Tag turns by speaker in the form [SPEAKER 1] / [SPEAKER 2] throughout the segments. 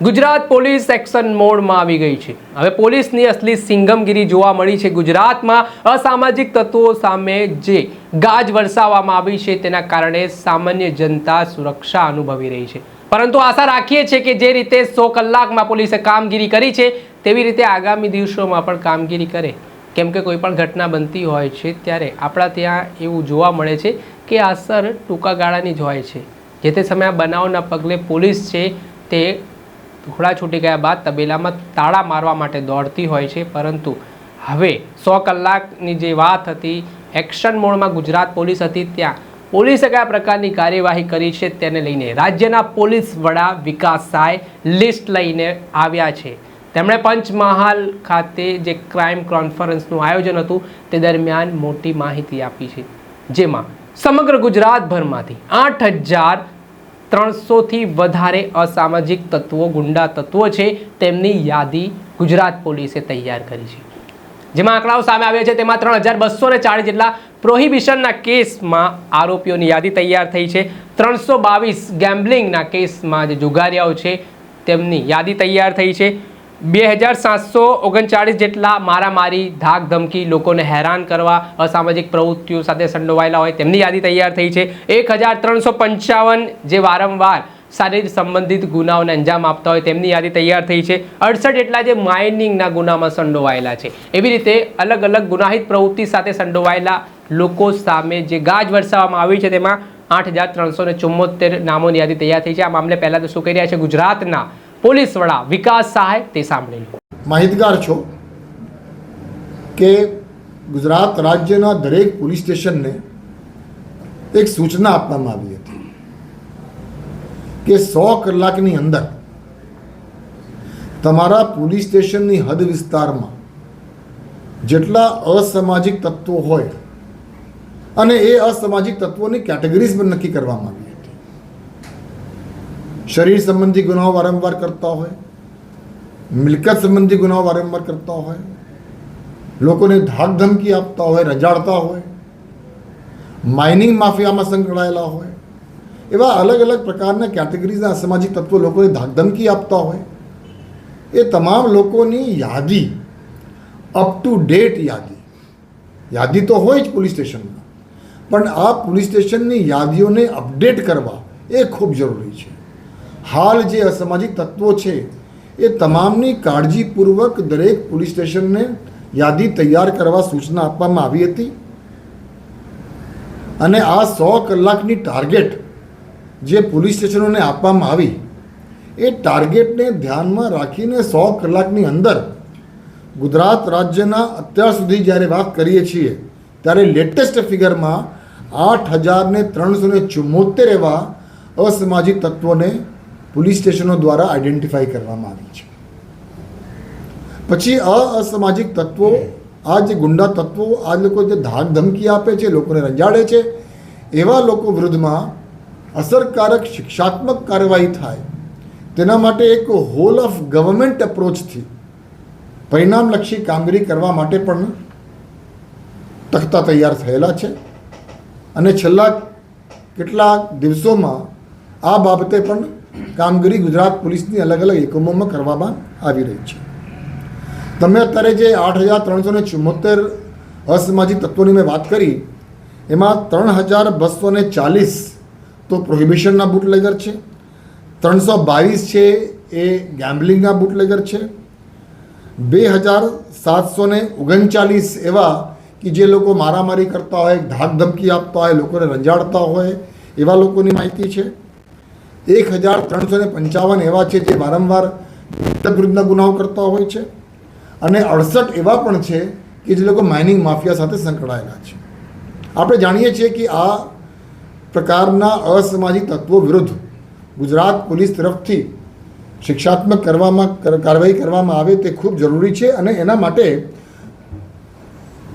[SPEAKER 1] Gujarat police action મોડમાં આવી ગઈ છે. હવે પોલીસની અસલી સિંગમગીરી જોવા મળી છે ગુજરાતમાં. અસામાજિક તત્વો સામે જે ગાજ વરસાવવામાં આવી છે તેના કારણે સામાન્ય જનતા સુરક્ષા અનુભવી રહી છે. પરંતુ આશા રાખીએ છીએ કે જે રીતે સો કલાકમાં પોલીસે કામગીરી કરી છે, તેવી રીતે આગામી દિવસોમાં પણ કામગીરી કરે. કેમ કે કોઈ પણ ઘટના બનતી હોય છે, ત્યારે આપણા ત્યાં એવું જોવા મળે છે કે અસર ટૂંકા ગાળાની જ હોય છે. જે તે સમયે આ બનાવના પગલે પોલીસ છે તે ઘોડા છૂટી ગયા બાદ તબેલામાં તાળા મારવા માટે દોડતી હોય છે, પરંતુ હવે સો કલાકની જે વાત હતી, એક્શન મોડમાં ગુજરાત પોલીસ હતી, ત્યાં પોલીસે કયા પ્રકારની કાર્યવાહી કરી છે તેને લઈને રાજ્યના પોલીસ વડા વિકાસ સાય લિસ્ટ લઈને આવ્યા છે. તેમણે પંચમહાલ ખાતે જે ક્રાઇમ કોન્ફરન્સનું આયોજન હતું, તે દરમિયાન મોટી માહિતી આપી છે. જેમાં સમગ્ર ગુજરાતભરમાંથી આઠ હજાર ત્રણસોથી વધારે અસામાજિક તત્વો, ગુંડા તત્વો છે. તેમની યાદી ગુજરાત પોલીસે તૈયાર કરી છે. જેમાં આંકડાઓ સામે આવ્યા છે. તેમાં ત્રણ હજાર બસો ને ચાળીસ જેટલા પ્રોહિબિશનના કેસમાં આરોપીઓની યાદી તૈયાર થઈ છે. ત્રણસો બાવીસ ગેમ્બલિંગના કેસમાં જે જુગારિયાઓ છે, તેમની યાદી તૈયાર થઈ છે. બે હજાર સાતસો ઓગણચાળીસ જેટલા મારામારી ધાક ધમકી લોકોને હેરાન કરવા, અસામાજિક પ્રવૃત્તિઓ સાથે સંડોવાયેલા હોય તેમની યાદી તૈયાર થઈ છે. એક હજાર ત્રણસો પંચાવન જે વારંવાર શારીરિક સંબંધિત ગુનાઓને અંજામ આપતા હોય તેમની યાદી તૈયાર થઈ છે. અડસઠ જેટલા જે માઇનિંગના ગુનામાં સંડોવાયેલા છે. એવી રીતે અલગ અલગ ગુનાહિત પ્રવૃત્તિ સાથે સંડોવાયેલા લોકો સામે જે ગાજ વરસાવવામાં આવી છે તેમાં આઠ હજાર ત્રણસો ને ચુમ્મોતેર નામોની યાદી તૈયાર થઈ છે. આ મામલે પહેલાં તો શું કરી રહ્યા છે? ગુજરાતના પોલીસ વડા વિકાસ સહાય તે સાંભળી લો
[SPEAKER 2] માહિતગાર છો કે ગુજરાત રાજ્યના દરેક પોલીસ સ્ટેશનને એક સૂચના આપવામાં આવી હતી કે સો કલાકની અંદર તમારા પોલીસ સ્ટેશનની હદ વિસ્તારમાં જેટલા અસામાજિક તત્વો હોય અને એ અસામાજિક તત્વોની કેટેગરીઝ પણ નક્કી કરવામાં આવી. શરીર સંબંધી ગુનાઓ વારંવાર કરતા હોય મિલકત સંબંધી ગુનાઓ વારંવાર કરતા હોય લોકોને ધાક ધમકી આપતા હોય રજાડતા હોય માઇનિંગ માફિયામાં સંકળાયેલા હોય એવા અલગ અલગ પ્રકારના કેટેગરીઝના અસામાજિક તત્વો લોકોને ધાક ધમકી આપતા હોય એ તમામ લોકોની યાદી અપ ટુ ડેટ યાદી યાદી તો હોય જ પોલીસ સ્ટેશનમાં પણ આ પોલીસ સ્ટેશનની યાદીઓને અપડેટ કરવા એ ખૂબ જરૂરી છે હાલ જે અસામાજિક તત્વો છે, એ તમામની કાળજીપૂર્વક દરેક પોલીસ સ્ટેશનને યાદી તૈયાર કરવા સૂચના આપવામાં આવી હતી. અને આ સો કલાકની ટાર્ગેટ જે પોલીસ સ્ટેશનોને આપવામાં આવી, એ ટાર્ગેટને ધ્યાનમાં રાખીને સો કલાકની અંદર ગુજરાત રાજ્યના અત્યાર સુધી જ્યારે વાત કરીએ છીએ, ત્યારે લેટેસ્ટ ફિગરમાં આઠ હજારને ત્રણસો ને ચુમ્મોતેર એવા અસામાજિક તત્વોને પોલીસ સ્ટેશનો દ્વારા આઈડેન્ટિફાઈ કરવામાં આવી છે. પછી અસામાજિક તત્વો, આ જે ગુંડા તત્વો, આ લોકો જે ધાક ધમકી આપે છે, લોકોને રંજાડે છે, એવા લોકો વિરુદ્ધમાં અસરકારક શિક્ષાત્મક કાર્યવાહી થાય. તેના માટે એક હોલ ઓફ ગવર્મેન્ટ એપ્રોચથી પરિણામલક્ષી કામગીરી કરવા માટે પણ તખ્તા તૈયાર થયેલા છે. અને છેલ્લા કેટલાક દિવસોમાં આ બાબતે પણ કામગીરી ગુજરાત પોલીસની અલગ અલગ એકમોમાં કરવામાં આવી રહી છે. તમે અત્યારે જે આઠ હજાર ત્રણસો ને ચુમ્મોતેર અસામાજિક તત્વોની મેં વાત કરી, એમાં ત્રણ હજાર બસો ને ચાલીસ તો પ્રોહિબિશનના બુટલેગર છે, ત્રણસો બાવીસ છે એ ગેમ્બલિંગના બુટલેગર છે, બે હજાર સાતસો ને ઓગણચાલીસ એવા કે જે લોકો મારામારી કરતા હોય ધાક ધમકી આપતા હોય, લોકોને રંજાડતા હોય, એવા લોકોની માહિતી છે. એક હજાર ત્રણસો ને પંચાવન એવા છે જે વારંવાર વિરુદ્ધના ગુનાઓ કરતા હોય છે. અને અડસઠ એવા પણ છે કે જે લોકો માઇનિંગ માફિયા સાથે સંકળાયેલા છે. આપણે જાણીએ છીએ કે આ પ્રકારના અસામાજિક તત્વો વિરુદ્ધ ગુજરાત પોલીસ તરફથી શિક્ષાત્મક કરવામાં કાર્યવાહી કરવામાં આવે તે ખૂબ જરૂરી છે અને એના માટે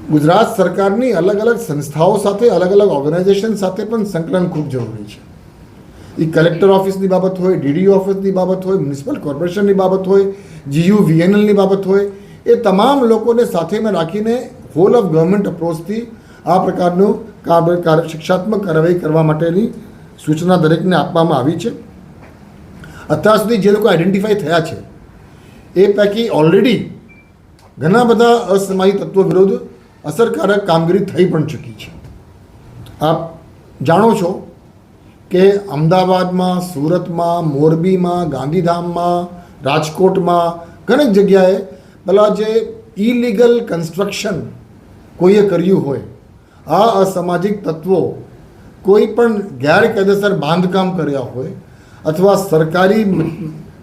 [SPEAKER 2] ગુજરાત સરકારની અલગ અલગ સંસ્થાઓ સાથે અલગ અલગ ઓર્ગેનાઇઝેશન સાથે પણ સંકલન ખૂબ જરૂરી છે. એ કલેક્ટર ઓફિસની બાબત હોય ડીડીઓ ઓફિસની બાબત હોય, મ્યુનિસિપલ કોર્પોરેશનની બાબત હોય, જીયુ વીએનએલની બાબત હોય, એ તમામ લોકોને સાથેમાં રાખીને હોલ ઓફ ગવર્મેન્ટ અપ્રોચથી આ પ્રકારનું કાર- કાર- શિક્ષાત્મક કાર્યવાહી કરવા માટેની સૂચના દરેકને આપવામાં આવી છે. અત્યાર સુધી જે લોકો આઈડેન્ટિફાઈ થયા છે, એ પૈકી ઓલરેડી ઘણા બધા અસમાયી તત્વો વિરુદ્ધ અસરકારક કામગીરી થઈ પણ ચૂકી છે. આપ જાણો છો કે અમદાવાદમાં, સુરતમાં, મોરબીમાં, ગાંધીધામમાં, રાજકોટમાં ઘણી જગ્યાએ પેલા જે ઇલીગલ કન્સ્ટ્રક્શન કોઈએ કર્યું હોય, આ અસામાજિક તત્વો કોઈ પણ ગેરકાયદેસર બાંધકામ કર્યા હોય અથવા સરકારી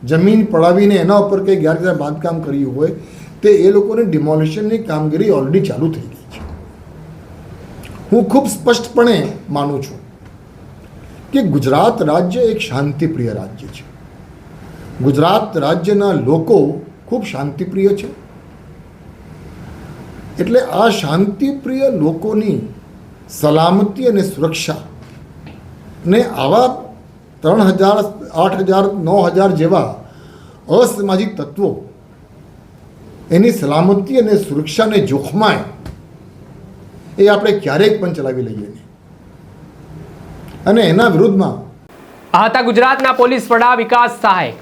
[SPEAKER 2] જમીન પડાવીને એના ઉપર કંઈ ગેરકાયદેસર બાંધકામ કર્યું હોય, તે એ લોકોની ડિમોલિશનની કામગીરી ઓલરેડી ચાલુ થઈ ગઈ છે. હું ખૂબ સ્પષ્ટપણે માનું છું કે ગુજરાત રાજ્ય એક શાંતિપ્રિય રાજ્ય છે. ગુજરાત રાજ્યના લોકો ખૂબ શાંતિપ્રિય છે. એટલે આ શાંતિપ્રિય લોકોની સલામતી અને સુરક્ષા ને આવા ત્રણ હજાર, આઠ હજાર, નવ હજાર જેવા અસામાજિક તત્વો એની સલામતી અને સુરક્ષાને જોખમાય એ આપણે ક્યારેક પણ ચલાવી લઈએ નહીં. અને એના વિરુદ્ધમાં.
[SPEAKER 1] આ હતા ગુજરાતના પોલીસ વડા વિકાસ સહાય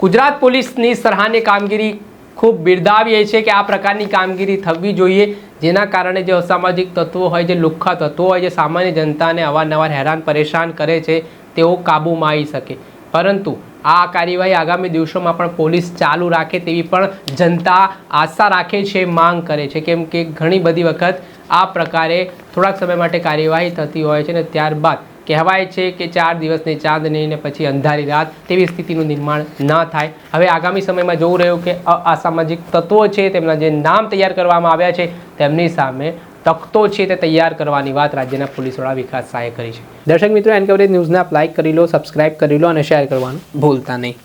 [SPEAKER 1] ગુજરાત પોલીસની સરાહનીય કામગીરી ખૂબ બિરદાવીએ છે કે આ પ્રકારની કામગીરી થવી જોઈએ, જેના કારણે જે અસામાજિક તત્વો હોય, જે લુખ્ખા તત્વો હોય, જે સામાન્ય જનતાને અવારનવાર હેરાન, પરેશાન કરે છે, તેઓ કાબૂમાં આવી શકે. પરંતુ આ કાર્યવાહી આગામી દિવસોમાં પણ પોલીસ ચાલુ રાખે તેવી પણ જનતા આશા રાખે છે, માંગ કરે છે. કેમ કે ઘણી બધી વખત આ પ્રકારે થોડાક સમય માટે કાર્યવાહી થતી હોય છે અને ત્યારબાદ કહેવાય છે કે ચાર દિવસની ચાંદની ને પછી અંધારી રાત તેવી સ્થિતિનું નિર્માણ ન થાય. હવે આગામી સમયમાં જોવું રહ્યું કે અસામાજિક તત્વો છે, તેમના જે નામ તૈયાર કરવામાં આવ્યા છે, તેમની સામે તખતો છે તે તૈયાર કરવાની વાત રાજ્યના પોલીસ વડા વિકાસ સહાયે કરી છે. દર્શક મિત્રો, એન કવરેજ ન્યૂઝને આપ લાઇક કરી લો સબસ્ક્રાઇબ કરી લો અને શેર કરવાનું ભૂલતા નહીં.